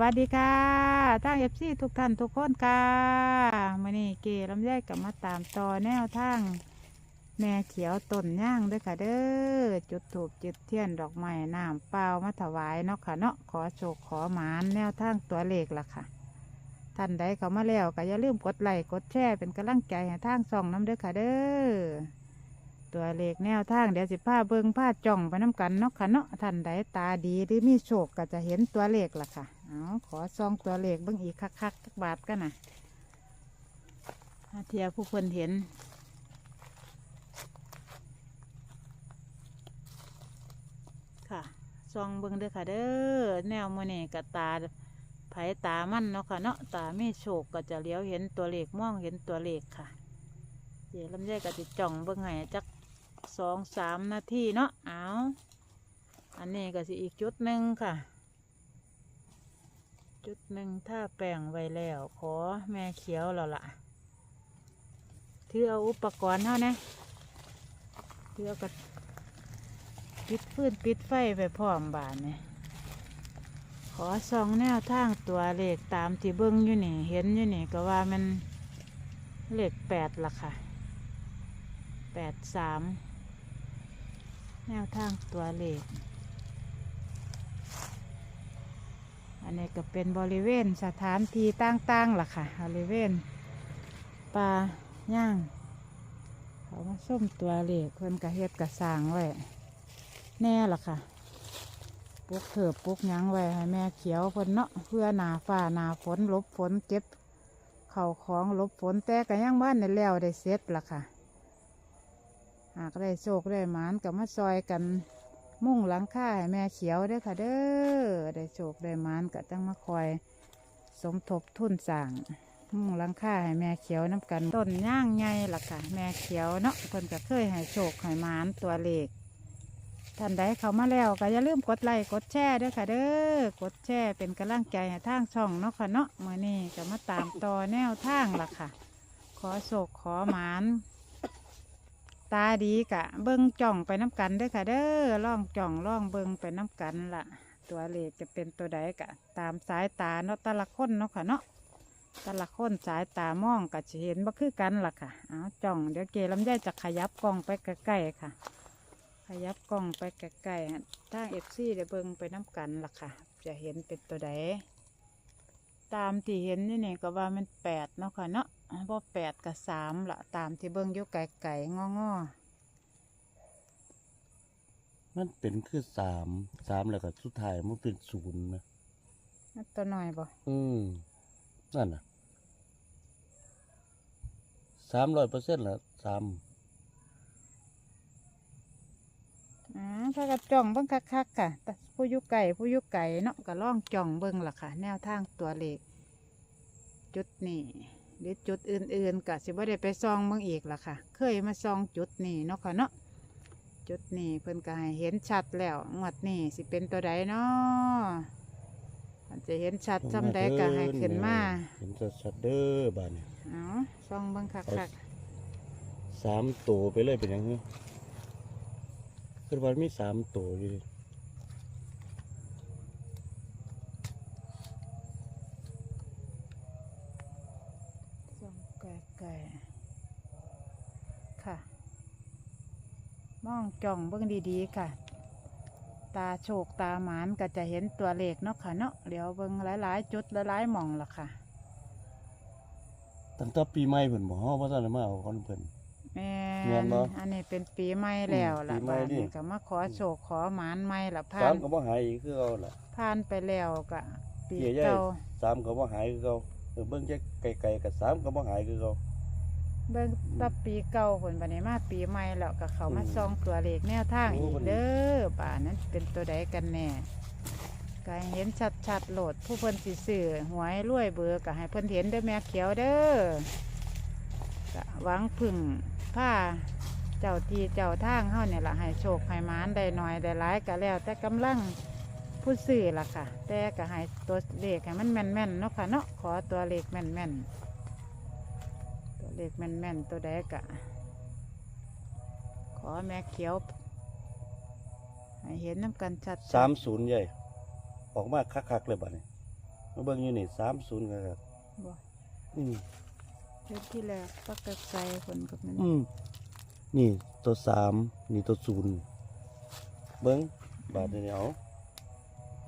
วัสดีค่ะทางเอฟซีทุกท่านทุกคนค่ะมื่อนี้เกลำไยกับมาตามต่อแนวทางแม่เขียวต้นย่างด้วยค่ะเด้อจุดถูกจุดเทียนดอกไม้น้ำเปล่ามาถวายเนาะค่ะเนาะขอโชคขอหมานแนวทางตัวเลขล่ะค่ะ ท่านใดเขามาแล้วก็อย่าลืมกดไลค์กดแชร์เป็นกำลังใจให้ทางส่องน้ำด้อค่ะเด้อตัวเลขแนวทางเดี๋ยวสิผ้าเบิงผ้าจ่องไปน้ำกันเนาะค่ะเนาะท่านใดตาดีหรือมีโชคก็จะเห็นตัวเลขล่ะค่ะ เอาขอซองตัวเลขเบิ่งอีกคักๆจักบาทกันนะเทียผู้คนเห็น ค่ะซองเบิ่งเด้อค่ะเด้อแนวมือนี่กับตาไผตามันเนาะค่ะเนาะตาไม่โชคก็จะเลี้ยวเห็นตัวเลขม่องเห็นตัวเลขค่ะเดี๋ยวลำไยก็ติจ่องเบิ่งให้จักสองสามนาทีเนาะเอาอันนี้ก็สิอีกจุดหนึ่งค่ะ จุดหนึ่งถ้าแปลงไว้แล้ว ขอแม่เขียวแล้วล่ะถือเอาอุปกรณ์เท่านะถือเอากระปิดฟืนปิดไฟไปพร้อมบานเนี่ยขอสองแนวทางตัวเลขตามที่เบิ้งอยู่นี่ เห็นอยู่นี่ก็ว่ามันเลขแปดละค่ะแปดสามแนวทางตัวเลข นนี้ก็เป็นบริเวณสถานที่ต่างๆล่ะค่ะบริเวณปลาย่างเขามาส้มตัวเลขเพิ่นกระเฮ็ดกระสางไว้แน่ละค่ะปลูกเถิบปลูกยังไว้ให้แม่เขียวเพิ่นเนาะเพื่อหนาฟ้าหนาฝนลบฝนเก็บเข่าของลบฝนแต่ก็ยังบ้านในแล้วได้เสร็จละค่ะ หากได้โชคได้หมานกับมาซอยกัน มุ่งหลังค่าให้แม่เขียวเด้อค่ะเด้อได้โชคได้มานก็จังมาคอย สมทบทุนสั่งมุ่งหลังค่าให้แม่เขียวน้ำกันต้นย่างไงล่ะค่ะ แม่เขียวเนาะเพิ่นก็เคยให้โชคให้มานตัวเลขท่านใดเขามาแล้วก็อย่าลืมกดไลค์กดแชร์ด้วยค่ะเด้อกดแชร์เป็นกำลังใจให้ทางช่องเนาะค่ะเนาะมื่อนี้ก็มาตามต่อแนวทางล่ะค่ะ ขอโศกขอหมาน ตาดีกะ เบิ้งจ่องไปน้ำกันเด้วยค่ะ เด้อล่องจ่องล่องเบิ้งไปน้ำกันล่ะ ตัวเลขจะเป็นตัวใดกะ ตามสายตาเนาะแต่ละคนเนาะค่ะเนาะแต่ละคนสายตามองก็จะเห็นบ่คือกันล่ะค่ะเอาจ่องเดี๋ยวเกลำไยจะขยับกล้องไปใกล้ๆค่ะ ขยับกล้องไปใกล้ๆทางเอฟซีเดี๋ยวเบิ่งไปน้ำกันล่ะค่ะ จะเห็นเป็นตัวใดตามที่เห็นนี่เนี่ยก็ว่ามันแปดเนาะค่ะเนาะ เพราะแปดกับสามละตามที่เบิ่งอยู่ไก่ๆงอมันเป็นคือสามสามแล้วก็สุดท้ายมันเป็นศูนย์นะๆนั่นตัวหน่อยบ่อืมนั่นน่ะสามร้อยเปอร์เซ็นต์ละสามอ่าถ้ากับจ่องเบิ่งคักๆค่ะแต่ผู้อยู่ไก่ผู้อยู่ไก่เนาะก็ล่องจ่องเบิ่งล่ะค่ะ แนวทางตัวเลขจุดนี้ หรือจุดอื่นๆก็สิบ่ได้ไปซองเบิ่งอีกล่ะค่ะ เคยมาซองจุดนี้เนาะค่ะเนาะจุดนี้เพิ่นก็ให้เห็นชัดแล้วงวดนี้สิเป็นตัวใดเนาะมันจะเห็นชัดจำใดก็ให้ขึ้นมาเห็นชัดๆเด้อบานนี้เอาซองเบิ่งคักสามตัวไปเลยเป็นหยังไงคือวันมีสามตัวอยู่ จ้องเบิ่งดีๆค่ะ ตาโชคตาหมานก็จะเห็นตัวเลขเนาะค่ะเนาะเดี๋ยวเบิ่งหลายๆ จุดหลายๆหม่องล่ะค่ะ ตั้งแต่ปีใหม่เพิ่นบ่ฮอดว่าซั่นมาเอาคนเพิ่น แม่แม่นบ่อันนี้เป็นปีใหม่แล้วล่ะอืมปีใหม่บ้านนี่ นี้ก็มาขอโชคขอหมานใหม่ละผ่าสามนก็บ่หายอีกคือเอาล่ะ ผ่านไปแล้วก็ปีเกี่ยใหญ่ เก่าสามก็บ่หายคือเขาเออเบิ่งแค่ไกลๆกับสามก็บ่หายคือเขา เบิ่งตับปีเก่าผลบันนี้มาปีใหม่แล้วก็เขามาอืมซองตัวเลขแนวทางโอ้อีกมันเด้อป่านั้นเป็นตัวใดกันแน่ก็ให้เห็นชัดๆโหลดผู้เพิ่นสิซื้อหวยรวยเบอร์ก็ให้เพิ่นเห็นเด้อแม่เขียวเด้อก็หวังพึ่งผ้าเจ้าที่เจ้าทางเฮาเนี่ยล่ะให้โชคให้หมานได้หน่อยได้หลายก็แล้ว แต่กำลังผู้ซื้อล่ะค่ะ แต่ก็ให้ตัวเลขให้มันแม่นๆเนาะค่ะเนาะขอตัวเลขแม่นๆตัว เลขแม่นๆตัวใดกะ ขอแม่เขียวให้เห็นน้ำกันชัดๆสามศูนย์ใหญ่ ออกมาคักๆเลยบัดนี้มาเบิ่งอยู่นี่สามศูนย์ครับบ่อืมเฮ็ดที่แรกปักกระใสคนกับมันอืมนี่ตัวสามนี่ตัวศูนย์เบิ้งบาทนี่เอา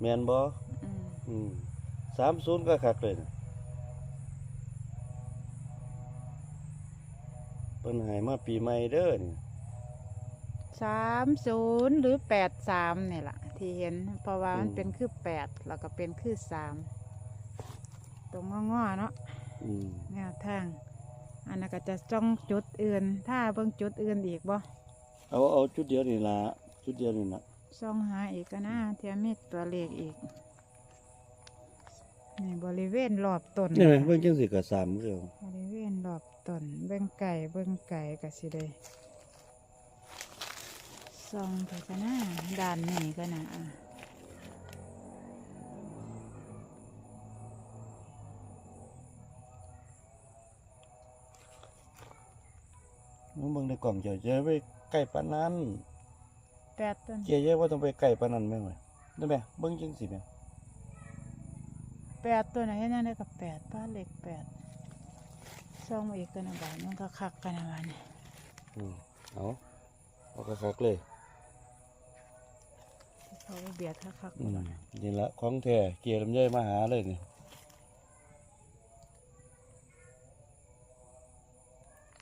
แมนบออืมอืมสามศูนย์ก็คักเลยนะ เปิ้นใหายมาปีใหม่เด้อนี่สามศูนย์หรือแปดสามนี่ล่ะ ที่เห็นเพราะว่ามันเป็นคือแปดแล้วก็เป็นคือสามตรงงอๆเนาะอืมแนวทาง อันนั้นก็จะจ้องจุดอื่น ถ้าเบิ่งจุดอื่นอีกบ่เอาเอาจุดเดียวนี่ละจุดเดียวนี่ละซ่องหาอีกก็นะเทียมีตัวเลขอีกนี่บริเวณรอบต้นนี่ไหมเบิ่งจังสิกับสามเดียวบริเวณรอบ ต้นเบิ่งไก่เบิ่งไก่ก็สิได้ซ่องไปก็นะด้านนี้ก็นะอะมันเบิ่งในกล่องเจ้าจะไปใกล้ปานนั้นแปดต้นเจ๊ยว่าต้องไปใกล้ปานนั้นแม่งเลยได้ไหมเบิ่งจังสิแม่แปดตัวไหนยังได้กับแปดป้าเล็กแปด ซ่องมาอีกก็นะบาทมันก็คักกันนะบาทนี่อืมเอาเอาคักๆเลยเขาไปเบียดคักๆอืบ่มล่ะนี่ละของแท้เกียร์ลำไยมาหาเลยนี่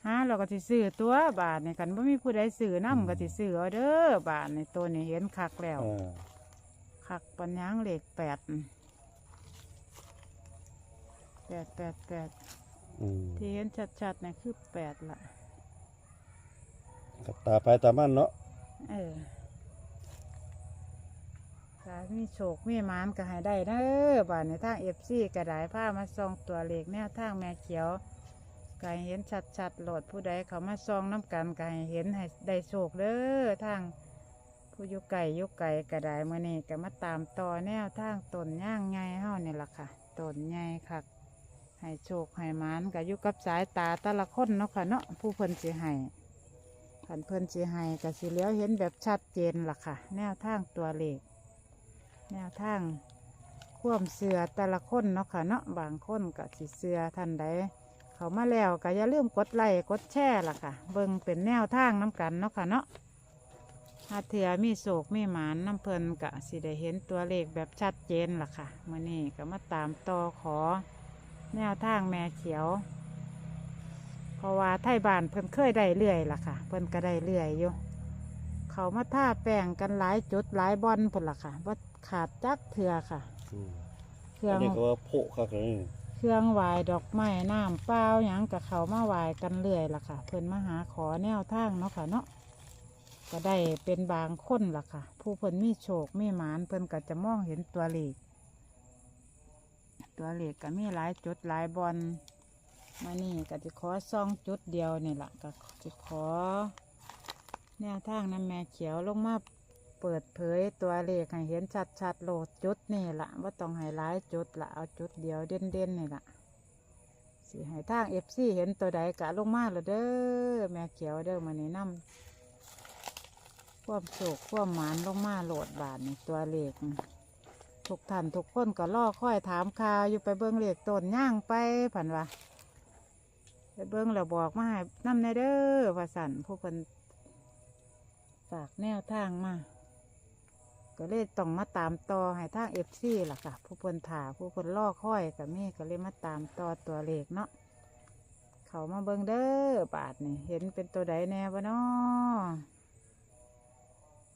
ฮะเราก็สิซื้อตัวบาทนี่กันบ่มีผู้ใดซื้อนำก็สิซื้อเอาเด้อบาทนี่ตัวนี้เห็นคักแล้วเออคักปัญญางเหล็กแปดอืมแปดแปดแปดอืม ที่เห็นชัดๆนี่คือแปดละกับตาไปตามันเนาะเออถ้ามีโชคมีหมานก็ให้ได้เด้อบาทในทางเอฟซีกระดายผ้ามาซองตัวเลขแนวทางแม่เขียวก็ให้เห็นชัดๆโหลดผู้ใดเขามาซองน้ำกันก็ให้เห็นให้ได้โชคเด้อทางผู้อยุไก่ยุไก่กระไดมื่อนี้ก็มาตามต่อแนวทางต้นย่างไงเฮานี่ล่ะค่ะต้นใหญ่ค่ะ ให้โชคให้มานก็อยู่กับสายตาแต่ละคนเนาะค่ะเนาะผู้เพิ่นสิให้ขันเพิ่นสิให้ก็สิเลี้ยวเห็นแบบชัดเจนล่ะค่ะ แนวทางตัวเลขแนวทางควมเสือแต่ละคนเนาะค่ะเนาะบางคนก็สิเสือท่านใดเขามาแล้วก็อย่าลืมกดไลค์กดแชร์ล่ะค่ะ เบิ่งเป็นแนวทางน้กันเนาะค่ะเนาะถ้าเถือมีโศกมีหมานน้ำเพลินกะสิได้เห็นตัวเลขแบบชัดเจนล่ะค่ะมื่อนี้ก็มาตามต่อขอ แนวทางแม่เขียว เพราะว่าไทยบ้านเพิ่นเคยได้เรื่อยล่ะค่ะ เพิ่นก็ได้เรื่อยอยู่ เขามาท่าแป้งกันหลายจุดหลายบอลพุ่นล่ะค่ะว่าขาดจักเถือค่ะ อืมเครื่ออันงนี้ก็ว่าโพะคักเลยนี่เครื่องไหวายดอกไม้น้ำเปล่าหยังกับเขามาไหวายกันเรื่อยล่ะค่ะ เพิ่นมาหาขอแนวทางเนาะค่ะเนาะก็ได้เป็นบางคนล่ะค่ะ ผู้เพิ่นมีโชคมีหมานเพิ่นก็จะมองเห็นตัวเลข ตัวเลขก็มีหลายจุดหลายบอลมานี่ก็จะขอซองจุดเดียวนี่แหละก็จะขอ แนวทางน้ำแม่เขียวลงมาเปิดเผยตัวเลขให้เห็นชัดๆโหลดจุดนี่ละว่าต้องให้หลายจุดละเอาจุดเดียวเด่นๆนี่ละสิให้ทางเอฟซีเห็นตัวใดกะลงมาเลยเด้อแม่เขียวเด้อมานี่นำความโศกความหมานลงมาโหลดบาทนี่ตัวเลข ทุกท่านทุกคนก็ล่อค่อยถามข่าวอยู่ไปเบิ้งเหลขต้นย่างไปผันวะไปเบิ้งแล้วบอกมาให้นำในเด้อว่าสันผู้คนฝากแนวทางมา ก็เลยต้องมาตามต่อให้ทางเอฟซีล่ะค่ะ ผู้คนถาผู้คนล่อค่อยกับมีก็เลยมาตามต่อตัวเลขเนาะเขามาเบิ้งเด้อบาทนี่เห็นเป็นตัวใดแน่บ่เนาะ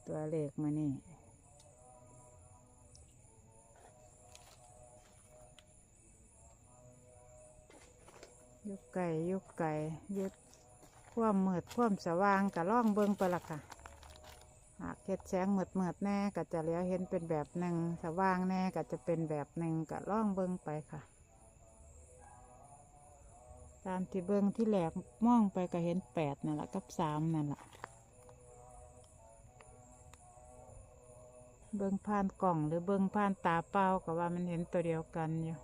ตัวเลขมานี่ ยุกไก่ยุกไก่ยุดความมืดความสว่างกะล่องเบิงไปละค่ะหากเฮ็ดแสงเมืดเมืดแน่ก็จะเลี้ยวเห็นเป็นแบบหนึ่งสว่างแน่ก็จะเป็นแบบหนึ่งกะล่องเบิงไปค่ะ ตามที่เบิงที่แหลกมองไปก็เห็นแปดนั่นแหละกับสามนั่นแหละเบิ้งผ่านกล่องหรือเบิ้งผ่านตาเปล่าก็ว่ามันเห็นตัวเดียวกันอยู่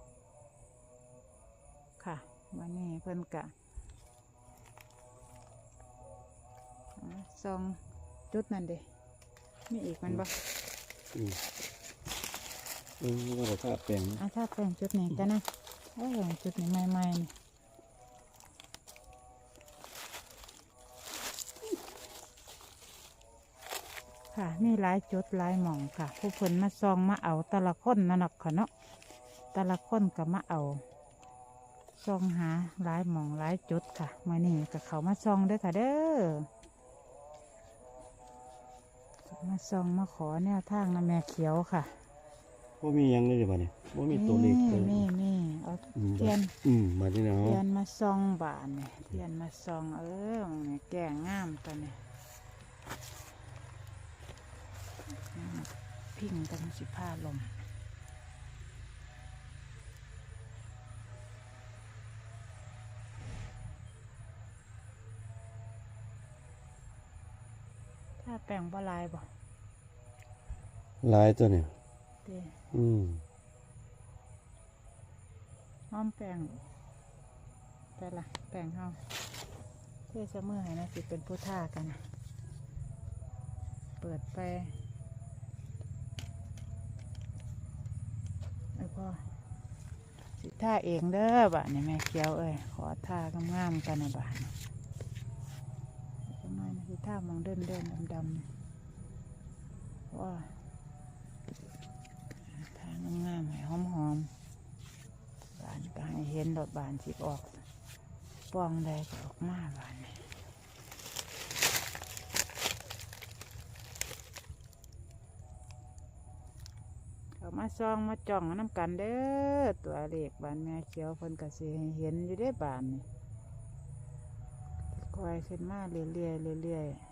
วันนี้เพิ่นกะอ่าซองจุดนั่นเด้มีอีกมันบ่อืมเออว่าแต่ถ้าแปลงนะอาถ้าแปลงจุดนี้กันนะเออจุดนี้ใหม่ๆนี่ค่ะมีหลายจุดหลายหม่องค่ะ ผู้เพิ่นมาซองมาเอาแต่ละคนนั่นนักค่ะเนาะแต่ละคนก็มาเอา ซองหาหลายหม่องหลายจุดค่ะมานี่กับเขามาซองเด้อค่ะเด้อมาซองมาขอแนวทางนะแม่เขียวค่ะว่ามีหยังเลยเดี๋ยวมาเนี่ยว่ามีตัวเลขเลยนี่นี่เอาอืมเทียนอืมมาที่เนาะเทียนมาซองบานเนี่ยเทียนมาซองเออมันนี่แก่งามตัวเนี่ยพิงกันสิผ้าลม แปลงบ่ลายบ่ลายตัวเนี่ยเด้อืมห้อมแปลงแต่ละแปลงเฮาเพื่อเสมอให้นะสิเป็นผู้ท่ากันนะเปิดไปแล้วก็สิท่าเองเด้อบ่านี่แม่เขียวเอ้ยขอท่างามๆกันนะบ่านี่ทำไมามองเดินเดินดำดำๆว่าท่างงามๆให้หอมๆบานก็ให้เห็นดอกบานสิออกปองใดก็ออกมาบานนี่เอามาซองมาจ่องน้ำกันเด้อตัวเลขบานแม่เขียวเพิ่นกสิห้เห็นอยู่ได้บานนี่คอยขึ้นมาเรื่อยๆเรื่อยๆ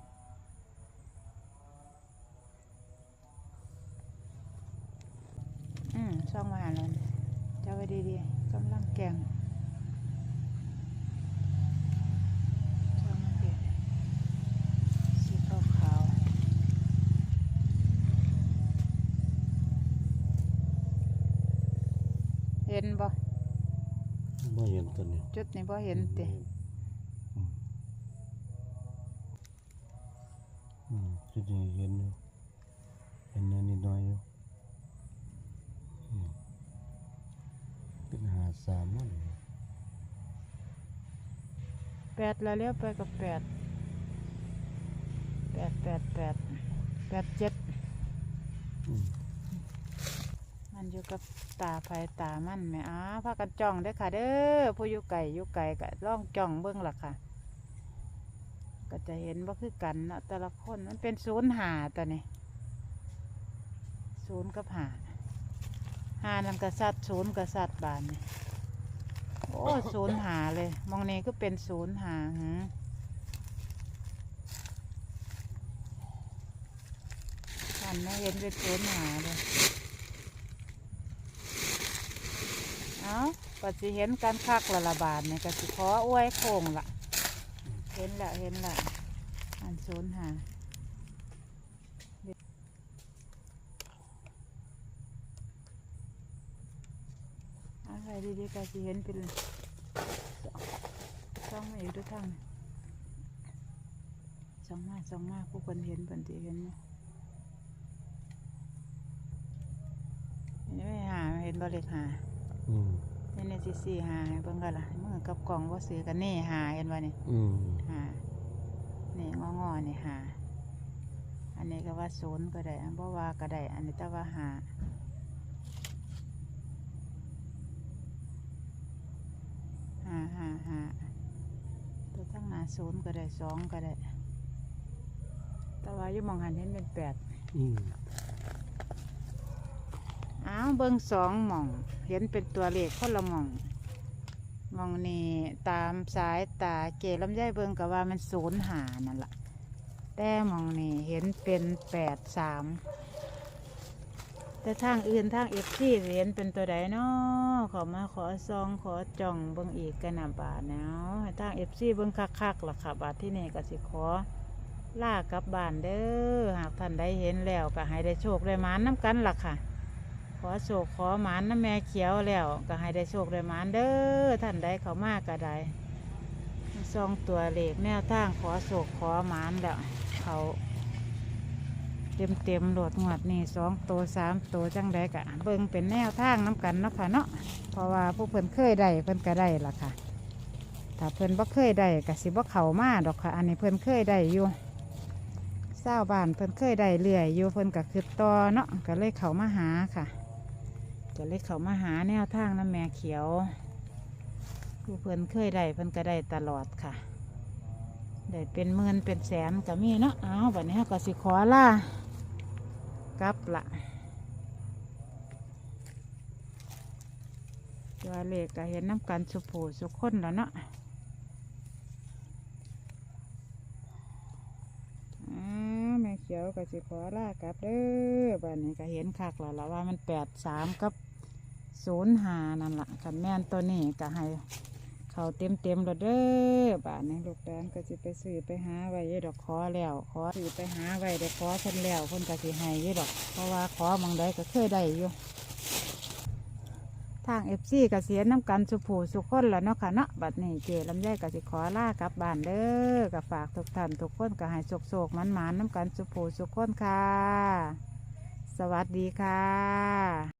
อืมซองมาหาแล้วนี่ เจ้าไว้ ดีๆกำลังแกงช่างมันเปลี่ยนสีขาวขาวๆเห็นบ่บ่เห็นตัวนี้จุดนี้บ่เห็นติ ดแล้วเลี้ยวไปกับแปดแปดแปดแปดแปดเจ็ดอืมมันอยู่กับตาภายตามันแหม่อ้าพากันจ้องเด้อค่ะ เด้อผู้อยู่ไก่อยู่ไก่ก็ล่องจ้องเบิ่งล่ะค่ะ ก็จะเห็นว่าคือกันเนาะแต่ละคนมันเป็นศูนย์หาตัวนี้ศูนย์กับหาหานันกษัตริย์ศูนย์กษัตริย์บานนี่ โอ้ศูนย์หาเลย มองนี้ก็เป็นศูนย์หาหือท่านไม่เห็นเป็นศูนย์หาเลย เอาก็สิเห็นการคักละละบาทเนี่ยก็สิขออวยโค้งละเห็นละเห็นละอันศูนย์หาอะไร ดีๆก็สิเห็นเป็นช่องมาอยู่ทุกทางช่องมาช่องมาผู้คนเห็นเพิ่นสิเห็นเนี่ยเห็นไหมหาเห็นบริหาอืมนี่ในสิสี่หาให้เบิ่งกันล่ะมือกับกล่องว่าซื้อกันนี่หาเห็นบ่นี่อืมหานี่งองอๆนี่หาอันนี้ก็ว่าศูนย์ก็ได้อันบ่ว่าก็ได้อันนี้แต่ว่าหา หาหาตัวทั้งหน้าศูนย์ก็ได้สองก็ได้ แต่ว่าอยู่มองหันเห็นเป็นแปดอืมอ้าวเบิ่งสองหม่องเห็นเป็นตัวเลขคนละหม่องหมองนี่ตามสายตาเกลำไยเบิ่งกับว่ามันศูนย์หานั่นละแต่หมองนี่เห็นเป็นแปดสาม แต่ทางอื่นทางเอฟซีเห็นเป็นตัวใดเนาะขอมาขอซองขอจ่องเบิ่งอีกกันนะบาทเนาะให้ทางเอฟซีเบิ่งคักๆล่ะค่ะบาทที่นี่ก็สิขอลากลับบ้านเด้อหากท่านได้เห็นแล้วก็ให้ได้โชคได้หมานน้ำกันล่ะค่ะ ขอโศกขอหมานน้ำแม่เขียวแล้วก็ให้ได้โชคได้หมานเด้อท่านใดเขามากก็ได้ซองตัวเหลขแนวทางขอโศกขอหมานแล้วเขา เต็มเต็มโหลดงวดนี่สองตัวสามตัวจังใดกะเบิ่งเป็นแนวทางน้ำกันเนาะค่ะเนาะเพราะว่าผู้เพิ่นเคยได้เพิ่นก็ได้ล่ะค่ะ ถ้าเพิ่นบ่เคยได้ก็สิบ่เข้ามาดอกค่ะ อันนี้เพิ่นเคยได้อยู่เศร้าบ้านเพิ่นเคยได้เรื่อยอยู่เพิ่นก็คือต่อเนาะก็เลยเข้ามาหาค่ะก็เลยเข้ามาหาแนวทางน้ำแม่เขียว ผู้เพิ่นเคยได้เพิ่นก็ได้ตลอดค่ะได้เป็นหมื่นเป็นแสนก็มีเนาะเอาบัดนี้ก็สิขอล่า กลับละตัวเลขก็เห็นน้ำกันสุผูสุคนแล้วเนาะอ้าแม่เขียวก็สิขอลากลับเด้อบัดนี้ก็เห็นคักแล้วละว่ามันแปดสามกับศูนย์หานั่นละคันแม่นตัวนี้ก็ให้ เขาเต็มเต็มๆแล้วเด้อบาทนี้ลูกแดนก็สิไปซื้อไปหาไว้ยี่ดอกขอแล้วขอซื้อไปหาไว้ได้ขอเพิ่นแล้วเพิ่นก็สิให้ยี่ดอก เพราะว่าขอมองใดก็เคยได้อยู่ทางเอฟซีก็เสียน้ำกันสุผูสุคนแล้วเนาะค่ะเนาะบัดนี้เจลำไยก็สิขอลากลับบ้านเด้อก็ฝากทุกท่านทุกคนก็ให้โศกๆมันๆน้ำกันสุผูสุคนค่ะ สวัสดีค่ะ